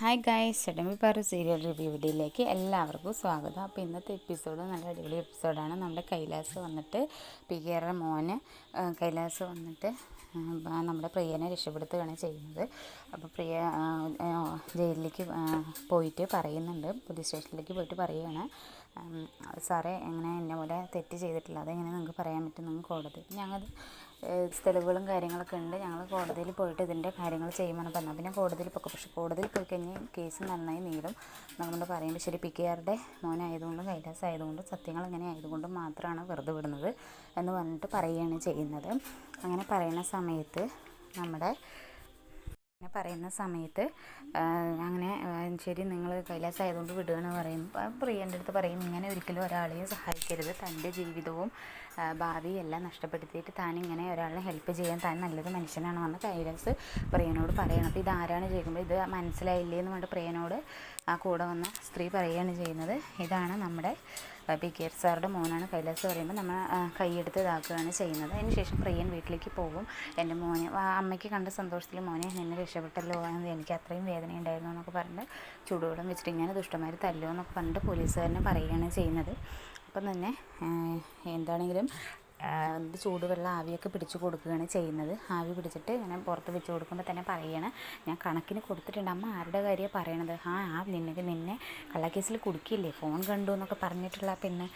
Hi guys Chattambi Paru serial review വീഡിയോയിലേക്ക് എല്ലാവർക്കും സ്വാഗതം. അപ്പോൾ ഇന്നത്തെ എപ്പിസോഡ് നല്ല അടിപൊളി എപ്പിസോഡാണ് നമ്മുടെ കൈലാസ് വന്നിട്ട് പി കെയുടെ മോന് കൈലാസ് വന്നിട്ട് നമ്മുടെ പ്രിയനെ രക്ഷപ്പെടുത്തുകയാണ് ചെയ്യുന്നത്. അപ്പോൾ പ്രിയ ജയിലിലേക്ക് പോയിട്ട് പറയുന്നുണ്ട്. പോലീസ് സ്റ്റേഷനിലേക്ക് പോയിട്ട് പറയുകയാണ്. സാറേ എങ്ങനെ എന്നെ പോലെ തെറ്റ് ചെയ്തിട്ടില്ല? അതെങ്ങനെ നിങ്ങൾക്ക് പറയാൻ പറ്റും? നിങ്ങൾക്ക് കോടതി ഞങ്ങൾ തെളിവുകളും കാര്യങ്ങളൊക്കെ ഉണ്ട്. ഞങ്ങൾ കോടതിയിൽ പോയിട്ട് ഇതിന്റെ കാര്യങ്ങൾ ചെയ്യുമെന്ന് പറഞ്ഞു. പിന്നെ കോടതിയിൽ പോക്കും. പക്ഷേ കോടതിയിൽ പോയി കഴിഞ്ഞാൽ കേസ് നന്നായി നീളും. നമ്മൾ പറയുമ്പോൾ ശരി പി കെ ആറുടെ മോനായതുകൊണ്ടും കൈലാസ് ആയതുകൊണ്ടും സത്യങ്ങൾ അങ്ങനെ ആയതുകൊണ്ടും മാത്രമാണ് വെറുതെ വിടുന്നത് എന്ന് പറഞ്ഞിട്ട് പറയുകയാണ് ചെയ്യുന്നത്. അങ്ങനെ പറയുന്ന സമയത്ത് നമ്മുടെ അങ്ങനെ പറയുന്ന സമയത്ത് അങ്ങനെ ശരി നിങ്ങൾ കൈലാസ് ആയതുകൊണ്ട് വിടുകയെന്ന് പറയുമ്പോൾ പ്രിയന്റെ അടുത്ത് പറയും ഇങ്ങനെ ഒരിക്കലും ഒരാളെയും സഹായിക്കരുത്. തന്റെ ജീവിതവും ഭാവിയും എല്ലാം നഷ്ടപ്പെടുത്തിയിട്ട് താൻ ഇങ്ങനെ ഒരാളെ ഹെൽപ്പ് ചെയ്യാൻ താൻ നല്ലൊരു മനുഷ്യനാണെന്ന് കൈലാസ് പ്രിയനോട് പറയണം. അപ്പോൾ ഇതാരാണ് ചെയ്യുമ്പോൾ ഇത് മനസ്സിലായില്ലേ എന്ന് പറഞ്ഞിട്ട് പ്രിയനോട് ആ കൂടെ വന്ന സ്ത്രീ പറയുകയാണ് ചെയ്യുന്നത്. ഇതാണ് നമ്മുടെ എഫ് സാറുടെ മോനാണ് കൈലാസ് പറയുമ്പോൾ നമ്മൾ കൈയെടുത്ത് ഇതാക്കുകയാണ് ചെയ്യുന്നത്. അതിനുശേഷം പ്രിയൻ വീട്ടിലേക്ക് പോകും. എന്റെ മോനെ അമ്മയ്ക്ക് കണ്ട സന്തോഷത്തിൽ മോനെ നിന്നെ രക്ഷപ്പെട്ടല്ലോ എന്ന് എനിക്ക് അത്രയും വേദന ഉണ്ടായിരുന്നു എന്നൊക്കെ പറഞ്ഞിട്ട് ചൂടുവെള്ളം വെച്ചിട്ട് ഇങ്ങനെ ദുഷ്ടന്മാർ തല്ലോ എന്നൊക്കെ പറഞ്ഞിട്ട് പോലീസുകാരനെ പറയുകയാണ് ചെയ്യുന്നത്. അപ്പം തന്നെ എന്താണെങ്കിലും ചൂടുവെള്ളം ആവിയൊക്കെ പിടിച്ച് കൊടുക്കുകയാണ് ചെയ്യുന്നത്. ആവി പിടിച്ചിട്ട് ഇങ്ങനെ പുറത്ത് വെച്ച് കൊടുക്കുമ്പോൾ തന്നെ പറയുകയാണ് ഞാൻ കണക്കിന് കൊടുത്തിട്ടുണ്ട്. അമ്മ ആരുടെ കാര്യമാണ് പറയണത്? ആ ആ നിന്നെ നിന്നെ കള്ളക്കേസിൽ കുടുക്കിയില്ലേ? ഫോൺ കണ്ടു എന്നൊക്കെ പറഞ്ഞിട്ടുള്ള പിന്നെ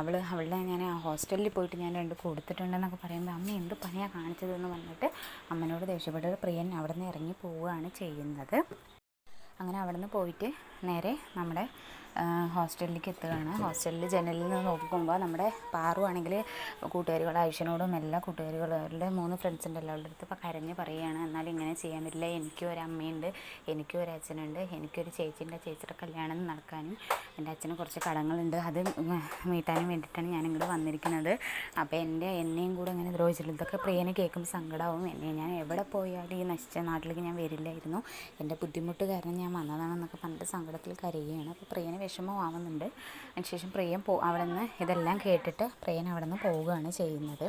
അവൾ അവളുടെ ഞാൻ ഹോസ്റ്റലിൽ പോയിട്ട് ഞാൻ രണ്ട് കൊടുത്തിട്ടുണ്ടെന്നൊക്കെ പറയുമ്പോൾ അമ്മ എന്ത് പണിയാണ് കാണിച്ചതെന്ന് പറഞ്ഞിട്ട് അമ്മനോട് ദേഷ്യപ്പെട്ട പ്രിയൻ അവിടെ നിന്ന് ഇറങ്ങി പോവുകയാണ് ചെയ്യുന്നത്. അങ്ങനെ അവിടെ നിന്ന് പോയിട്ട് നേരെ നമ്മുടെ ഹോസ്റ്റലിലേക്ക് എത്തുകയാണ്. ഹോസ്റ്റലിൽ ജനലിൽ നിന്ന് നോക്കുമ്പോൾ നമ്മുടെ പാറു ആണെങ്കിൽ കൂട്ടുകാരികൾ ആയിഷനോടും എല്ലാ കൂട്ടുകാരികളുടെ മൂന്ന് ഫ്രണ്ട്സ് ഉണ്ടല്ലോ. അവളുടെ അടുത്ത് കരഞ്ഞ് പറയുകയാണ്. എന്നാൽ ഇങ്ങനെ ചെയ്യാൻ പറ്റില്ല. എനിക്കും ഒരു അമ്മയുണ്ട്. എനിക്കും ഒരു അച്ഛനുണ്ട്. എനിക്കൊരു ചേച്ചിന്റെ ചേച്ചിയുടെ കല്യാണം നടക്കാനും എന്റെ അച്ഛന് കുറച്ച് കടങ്ങളുണ്ട്. അത് മീട്ടാനും വേണ്ടിയിട്ടാണ് ഞാൻ ഇങ്ങോട്ട് വന്നിരിക്കുന്നത്. അപ്പോൾ എന്റെ എന്നെയും കൂടെ ഇങ്ങനെ ദ്രോഹിച്ചില്ല ഇതൊക്കെ പ്രിയനെ കേൾക്കുമ്പോൾ സങ്കടമാവും എന്നെ ഞാൻ എവിടെ പോയാലും ഈ നശിച്ച നാട്ടിലേക്ക് ഞാൻ വരില്ലായിരുന്നു. എന്റെ ബുദ്ധിമുട്ട് കാരണം ഞാൻ വന്നതാണെന്നൊക്കെ പറഞ്ഞിട്ട് സങ്കടത്തിൽ കരയുകയാണ്. അപ്പോൾ പ്രിയന് വിഷമമാവുന്നുണ്ട്. അതിനുശേഷം പ്രിയൻ പോ അവിടെ നിന്ന് ഇതെല്ലാം കേട്ടിട്ട് പ്രിയൻ അവിടെ നിന്ന് പോവുകയാണ് ചെയ്യുന്നത്.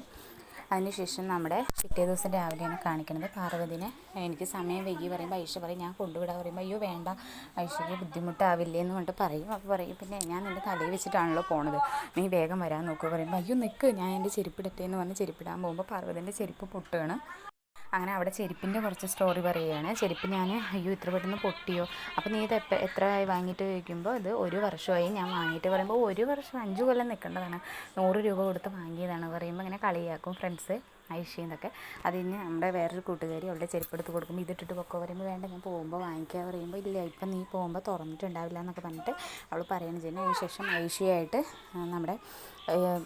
അതിനുശേഷം നമ്മുടെ പിറ്റേ ദിവസം രാവിലെയാണ് കാണിക്കുന്നത്. പാർവതിനെ എനിക്ക് സമയം വൈകി പറയുമ്പോൾ ഐഷ പറയും ഞാൻ കൊണ്ടുവിടാൻ പറയുമ്പോൾ അയ്യോ വേണ്ട. ഐഷയ്ക്ക് ബുദ്ധിമുട്ടാവില്ലേ എന്ന് പറഞ്ഞിട്ട് പറയും. അപ്പോൾ പറയും പിന്നെ ഞാൻ നിന്റെ തലയിൽ വെച്ചിട്ടാണല്ലോ പോണത്. നീ വേഗം വരാൻ നോക്കുക പറയുമ്പോൾ അയ്യോ നിൽക്ക് ഞാൻ എന്റെ ചെരുപ്പിടട്ടെ എന്ന് പറഞ്ഞ് ചെരുപ്പിടാൻ പോകുമ്പോൾ പാർവതിന്റെ ചെരുപ്പ് പൊട്ടുകയാണ്. അങ്ങനെ അവിടെ ചെരുപ്പിന്റെ കുറച്ച് സ്റ്റോറി പറയുകയാണ്. ചെരുപ്പ് ഞാൻ അയ്യോ ഇത്ര പെട്ടെന്ന് പൊട്ടിയോ? അപ്പോൾ നീ ഇത് എപ്പോൾ എത്ര ആയി വാങ്ങിയിട്ട്? ചോദിക്കുമ്പോൾ ഇത് ഒരു വർഷമായി ഞാൻ വാങ്ങിയിട്ട് പറയുമ്പോൾ ഒരു വർഷം അഞ്ച് കൊല്ലം നിൽക്കേണ്ടതാണ്. നൂറ് രൂപ കൊടുത്ത് വാങ്ങിയതാണ്. പറയുമ്പോൾ ഇങ്ങനെ കളിയാക്കും ഫ്രണ്ട്സ് ഐഷിന്നൊക്കെ അതിന് നമ്മുടെ വേറൊരു കൂട്ടുകാരി അവളുടെ ചെരുപ്പെടുത്ത് കൊടുക്കുമ്പോൾ ഇതിട്ടിട്ട് പൊക്കോ പറയുമ്പോൾ വേണ്ട ഞാൻ പോകുമ്പോൾ വാങ്ങിക്കുക പറയുമ്പോൾ ഇല്ല ഇപ്പം നീ പോകുമ്പോൾ തുറന്നിട്ടുണ്ടാവില്ല എന്നൊക്കെ പറഞ്ഞിട്ട് അവൾ പറയുകയാണ് ചെയ്യുന്നത്. അതിന് ശേഷം ഐഷിയായിട്ട് നമ്മുടെ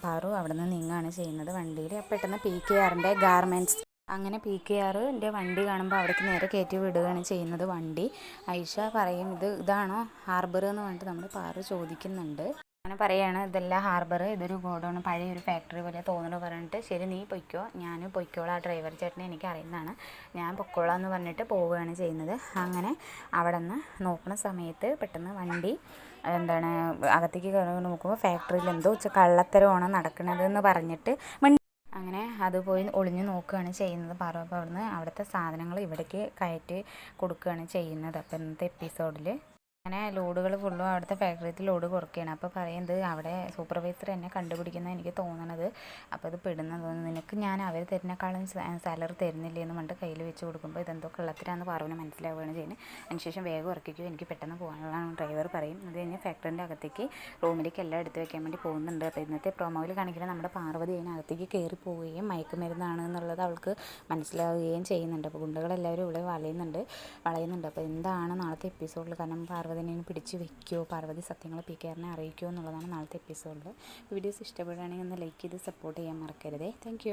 പാറു അവിടെ നിന്ന് നീങ്ങുകയാണ് ചെയ്യുന്നത് വണ്ടിയിൽ പെട്ടെന്ന് പി കെ ആറിന്റെ ഗാർമെന്റ്സ് അങ്ങനെ പി കെ ആറിന്റെ വണ്ടി കാണുമ്പോൾ അവിടേക്ക് നേരെ കയറ്റി വിടുകയാണ് ചെയ്യുന്നത് വണ്ടി. ഐഷ പറയും ഇത് ഇതാണോ ഹാർബർ എന്ന് പറഞ്ഞിട്ട് നമ്മൾ പാറു ചോദിക്കുന്നുണ്ട്. അങ്ങനെ പറയാണ് ഇതെല്ലാം ഹാർബർ ഇതൊരു ഗോഡൗൺ പഴയ ഒരു ഫാക്ടറി പോലെ തോന്നുന്നു പറഞ്ഞിട്ട് ശരി നീ പൊയ്ക്കോ ഞാൻ പൊയ്ക്കോളാം ആ ഡ്രൈവർ ചേട്ടനെ എനിക്ക് അറിയുന്നതാണ് ഞാൻ പൊക്കോളാം എന്ന് പറഞ്ഞിട്ട് പോവുകയാണ് ചെയ്യുന്നത്. അങ്ങനെ അവിടെ നിന്ന് നോക്കുന്ന സമയത്ത് പെട്ടെന്ന് വണ്ടി എന്താണ് അകത്തേക്ക് കയറി നോക്കുമ്പോൾ ഫാക്ടറിയിൽ എന്തോ കള്ളത്തരമാണ് നടക്കുന്നത് എന്ന് പറഞ്ഞിട്ട് അങ്ങനെ അത് പോയി ഒളിഞ്ഞു നോക്കുകയാണ് ചെയ്യുന്നത്. പാറു അവിടുന്ന് അവിടുത്തെ സാധനങ്ങൾ ഇവിടേക്ക് കയറ്റി കൊടുക്കുകയാണ് ചെയ്യുന്നത്. അപ്പോൾ ഇന്നത്തെ എപ്പിസോഡിൽ അങ്ങനെ ലോഡുകൾ ഫുള്ളും അവിടുത്തെ ഫാക്ടറിയിൽ ലോഡ് കുറയ്ക്കുകയാണ്. അപ്പോൾ പറയുന്നത് അവിടെ സൂപ്പർവൈസർ എന്നെ കണ്ടുപിടിക്കുന്ന എനിക്ക് തോന്നണത്. അപ്പോൾ ഇത് പെടുന്നത് നിനക്ക് ഞാൻ അവർ തരുന്നേക്കാളും സാലറി തരുന്നില്ലേ എന്ന് പറഞ്ഞിട്ട് കയ്യിൽ വെച്ച് കൊടുക്കുമ്പോൾ ഇതെന്തോ കള്ളത്തിലാന്ന് പറഞ്ഞു മനസ്സിലാവുകയാണ് ചെയ്യുന്നത്. അതിനുശേഷം വേഗം ഉറക്കിക്കും എനിക്ക് പെട്ടെന്ന് പോകാനുള്ളതാണ് ഡ്രൈവർ പറയും. അത് കഴിഞ്ഞ് ഫാക്ടറിന്റെ അകത്തേക്ക് റൂമിലേക്ക് എല്ലാം എടുത്ത് വെക്കാൻ വേണ്ടി പോകുന്നുണ്ട്. അപ്പോൾ ഇന്നത്തെ പ്രൊമോയിൽ കാണിക്കുന്ന നമ്മുടെ പാർവതി അതിനകത്തേക്ക് കയറി പോവുകയും മയക്കുമരുന്നാണ് എന്നുള്ളത് അവൾക്ക് മനസ്സിലാവുകയും ചെയ്യുന്നുണ്ട്. അപ്പോൾ ഗുണ്ടകളെല്ലാവരും ഇവിടെ വളയുന്നുണ്ട് വളയുന്നുണ്ട്. അപ്പോൾ എന്താണ് നാളത്തെ എപ്പിസോഡിൽ കാരണം പാർവതിനെ പിടിച്ച് വെക്കുമോ പാർവതി സത്യങ്ങൾ പി കെയറിനെ അറിയിക്കുമോ എന്നുള്ളതാണ് നാളത്തെ എപ്പിസോഡിൽ വീഡിയോസ് ഇഷ്ടപ്പെടുകയാണെങ്കിൽ ഒന്ന് ലൈക്ക് ചെയ്ത് സപ്പോർട്ട് ചെയ്യാൻ മറക്കരുതേ. താങ്ക്